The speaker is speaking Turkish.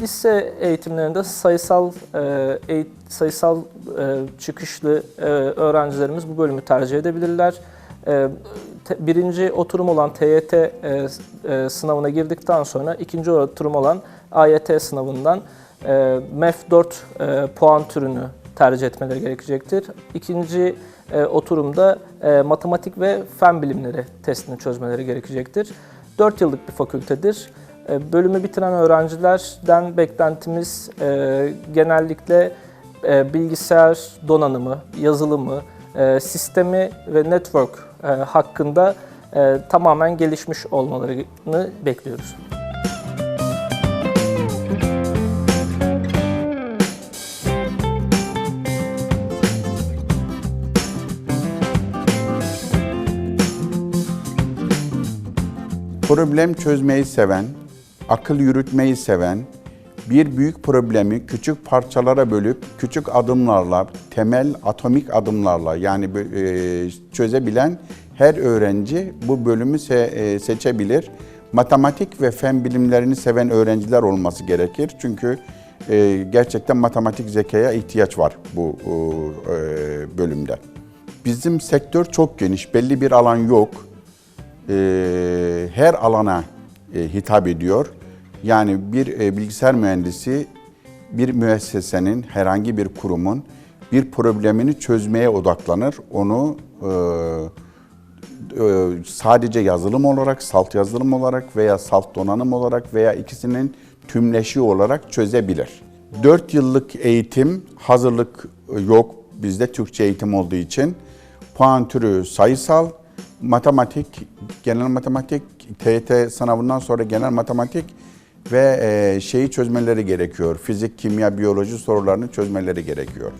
lise eğitimlerinde sayısal e, sayısal e, çıkışlı e, öğrencilerimiz bu bölümü tercih edebilirler. E, te- birinci oturum olan TYT e, e, sınavına girdikten sonra ikinci oturum olan AYT sınavından e, MEF 4 e, puan türünü tercih etmeleri gerekecektir. İkinci e, oturumda e, matematik ve fen bilimleri testini çözmeleri gerekecektir. 4 yıllık bir fakültedir. E, Bölümü bitiren öğrencilerden beklentimiz e, genellikle e, bilgisayar donanımı, yazılımı, sistemi ve network hakkında tamamen gelişmiş olmalarını bekliyoruz. Problem çözmeyi seven, akıl yürütmeyi seven, bir büyük problemi küçük parçalara bölüp küçük adımlarla, temel atomik adımlarla yani e, çözebilen her öğrenci bu bölümü e, seçebilir. Matematik ve fen bilimlerini seven öğrenciler olması gerekir. Çünkü e, gerçekten matematik zekaya ihtiyaç var bu bölümde. Bizim sektör çok geniş, belli bir alan yok her alana hitap ediyor. Yani bir e, bilgisayar mühendisi bir müessesenin, herhangi bir kurumun bir problemini çözmeye odaklanır. Onu e, e, sadece yazılım olarak, salt yazılım olarak veya salt donanım olarak veya ikisinin tümleşiği olarak çözebilir. 4 yıllık eğitim, hazırlık yok bizde Türkçe eğitim olduğu için. Puan türü sayısal, matematik, genel matematik, TYT sınavından sonra genel matematik ve e, şeyi çözmeleri gerekiyor. Fizik, kimya, biyoloji sorularını çözmeleri gerekiyor.